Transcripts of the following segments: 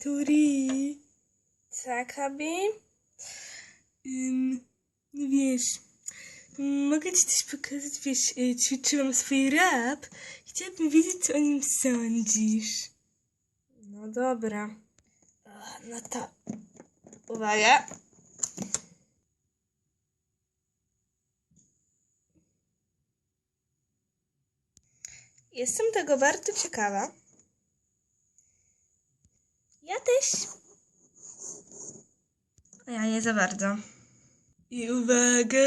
Turi. Tak, Abi? Ym, no wiesz, mogę ci coś pokazać, wiesz, y, ćwiczyłam swój rap. Chciałabym wiedzieć, co o nim sądzisz. No dobra. No to, uwaga. Jestem tego bardzo ciekawa. Ja też. A ja nie za bardzo. I uwaga!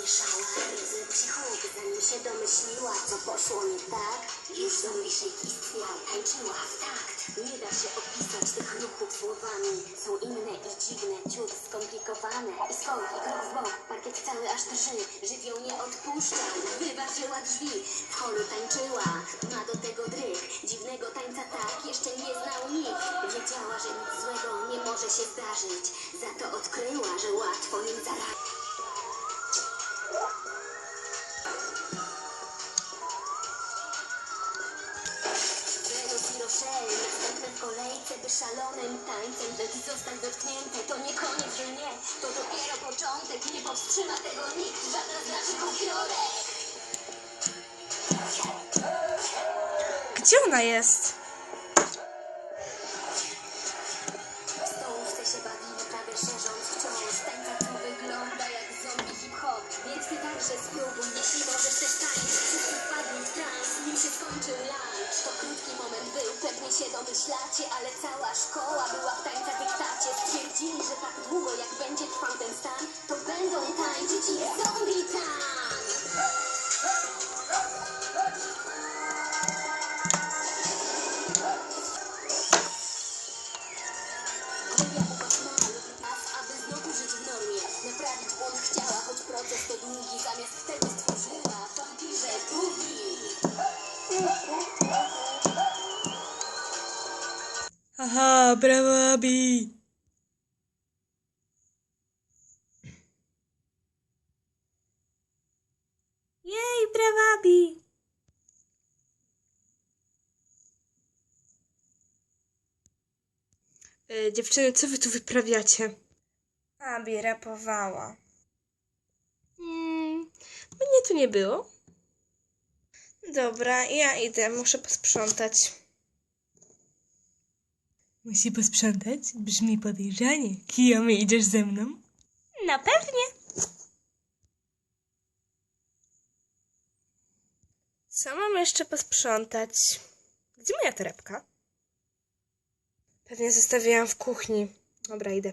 Zmieszała Niezły psychód Zanim się domyśliła Co poszło nie tak Już zombie shake istniał Tańczyła w takt Nie da się opisać tych ruchów słowami Są inne i dziwne Ciut skomplikowane I skok i krok w bok Parkiet cały aż drży Żywioł nie odpuszcza Wyważyła drzwi W holu tańczyła Ma do tego dryk Dziwnego tańca tak Jeszcze nie znał nikt Wiedziała, że nic złego nie może się zdarzyć Za to odkryła, że łatwo nim zarazić szalonym tańcem dać zostać dotknięte. To nie koniec, że nie, to dopiero początek. Nie powstrzyma tego nikt, żadna z naszych upiorek. Gdzie ona jest? Stołówce się bawimy, prawie szerząc wciąż. Tańca tu wygląda jak zombie hip-hop, więc ty także spróbuj, jeśli możesz też tańczyć. Moment był, pewnie się domyślacie, ale cała szkoła była w tańca dyktacie. Stwierdzili, że tak długo jak będzie trwał ten stan, to będą tańczyć i zombie tam. Abi! Jej, brawo, Abi! E, dziewczyny, co wy tu wyprawiacie? Abi rapowała. Mm, mnie tu nie było. Dobra, ja idę, muszę posprzątać. Musi posprzątać? Brzmi podejrzanie. Kijomy, idziesz ze mną? Na pewnie. Co mam jeszcze posprzątać? Gdzie moja torebka? Pewnie zostawiłam w kuchni. Dobra, idę.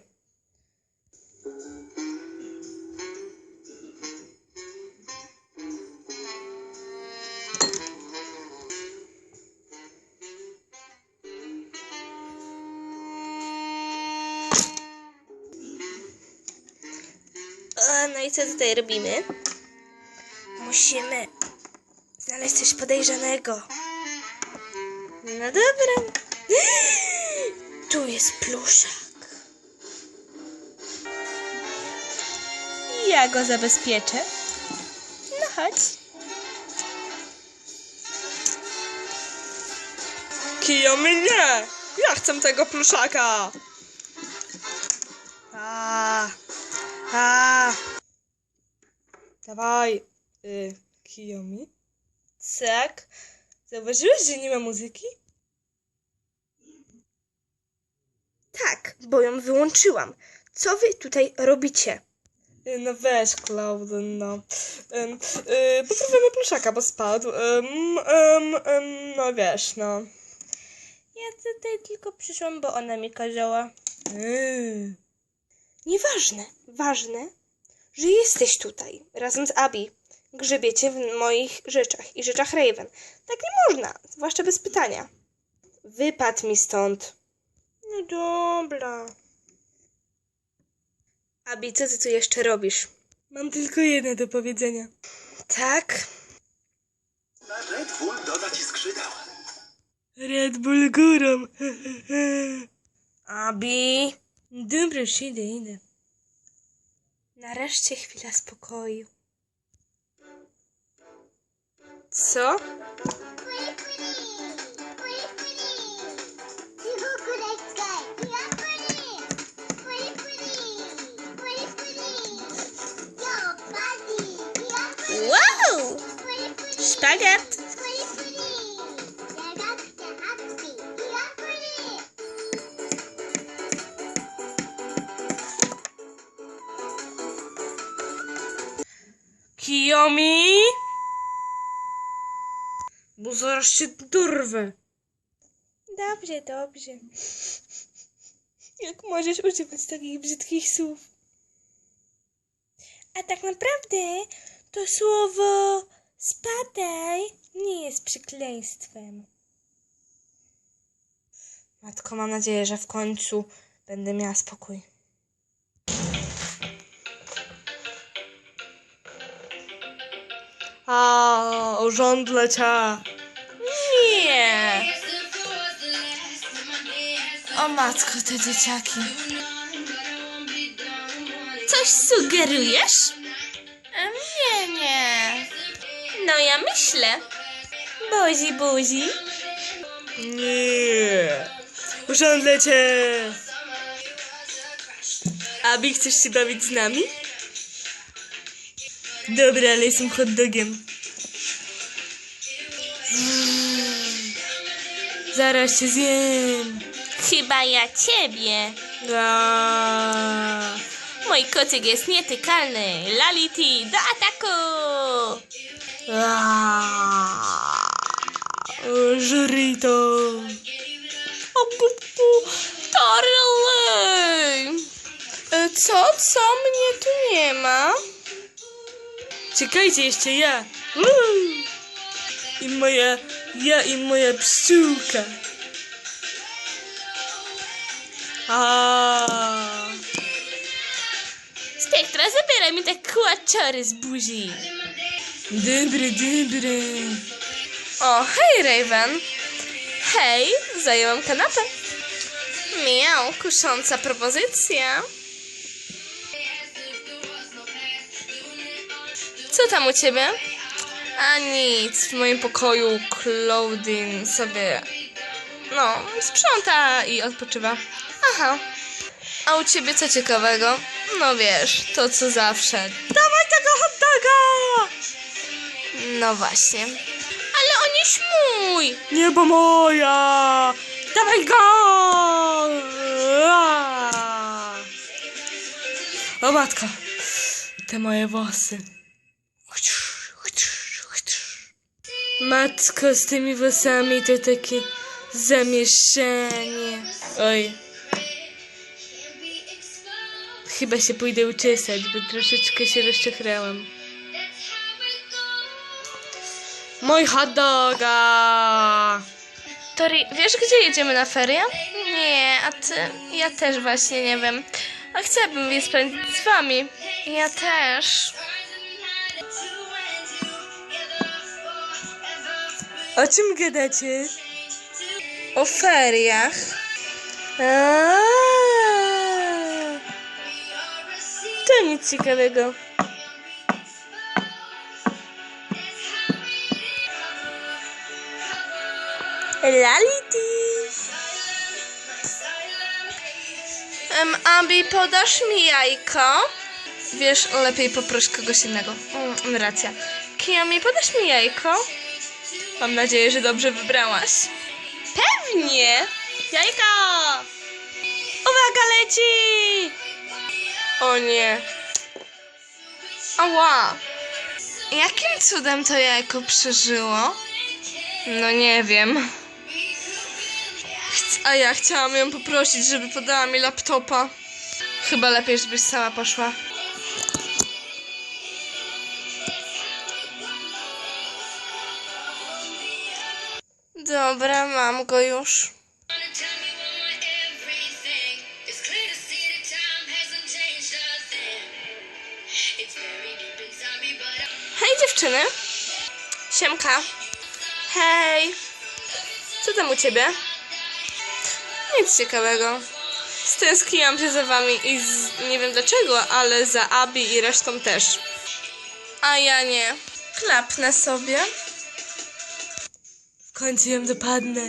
I co tutaj robimy? Musimy znaleźć coś podejrzanego. No dobra. Tu jest pluszak. Ja go zabezpieczę. No chodź. Kijomy nie! Ja chcę tego pluszaka! A, a. Dawaj, y, Kiyomi. Tak. Zauważyłeś, że nie ma muzyki? Tak, bo ją wyłączyłam. Co wy tutaj robicie? No weź, Clauden, no. Um, y, poprawimy pluszaka, bo spadł. No wiesz, no. Ja tutaj tylko przyszłam, bo ona mi kazała. Yy. Nieważne, ważne, że jesteś tutaj razem z Abi. Grzebiecie w moich rzeczach i rzeczach Raven. Tak nie można, zwłaszcza bez pytania. Wypadł mi stąd. No dobra. Abi, co ty tu jeszcze robisz? Mam tylko jedno do powiedzenia. Tak? Red Bull doda ci skrzydeł. Red Bull górą. Abi. Dobra, już idę, idę. Nareszcie chwila spokoju. Co? Wow! Szpaget! Kiyomi! Bo zaraz się dorwę. Dobrze, dobrze. Jak możesz używać takich brzydkich słów? A tak naprawdę to słowo spadaj nie jest przekleństwem. Matko, mam nadzieję, że w końcu będę miała spokój. A, rząd lecia. Nie. O matko, te dzieciaki. Coś sugerujesz? Nie, nie. No ja myślę. Buzi, buzi. Nie. Rząd lecie. Abi, chcesz się bawić z nami? Dobra, ale jestem hot dogiem. Zaraz się zjem. Chyba ja ciebie. A, Mój kocyk jest nietykalny. Lality, do ataku! a, Żryj to. O, bu, bu. Torley! Co? Co? Mnie tu nie ma. Czekajcie, jeszcze ja. Uuu. I moja, ja i moja pszczółka. A. Spektra, zabieraj mi te kłaczory z buzi. Dobry, dobry. O, hej Raven. Hej, zajęłam kanapę. Miał, kusząca propozycja. Tam u ciebie? A nic, w moim pokoju Claudine sobie, no, sprząta i odpoczywa. Aha. A u ciebie co ciekawego? No wiesz, to co zawsze. Dawaj tego hot doga! No właśnie. Ale on jest mój! Niebo moja! Dawaj go! O matko, te moje włosy. Matko, z tymi włosami to takie zamieszanie. Oj. Chyba się pójdę uczesać, bo troszeczkę się rozczochrałam. Mój hot doga! Tori, wiesz gdzie jedziemy na ferie? Nie, a ty? Ja też właśnie nie wiem. A chciałabym je spędzić z wami. Ja też. O czym gadacie? O feriach. To nic ciekawego. Lality. Em, Abi, podasz mi jajko? Wiesz, lepiej poproś kogoś innego. Mm, racja. Kiyomi, podasz mi jajko? Mam nadzieję, że dobrze wybrałaś. Pewnie! Jajko! Uwaga, leci! O nie. Ała! Jakim cudem to jajko przeżyło? No nie wiem. A ja chciałam ją poprosić, żeby podała mi laptopa. Chyba lepiej, żebyś sama poszła. Dobra, mam go już. Hej dziewczyny. Siemka. Hej. Co tam u ciebie? Nic ciekawego. Stęskniłam się za wami i z, nie wiem dlaczego, ale za Abi i resztą też. A ja nie. Klapnę sobie. Końcu ją dopadnę.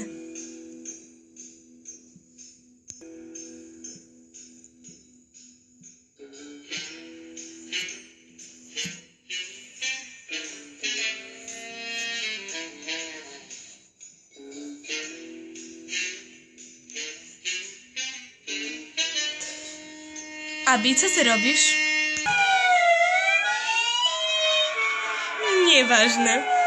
Abi, co ty robisz? Nieważne.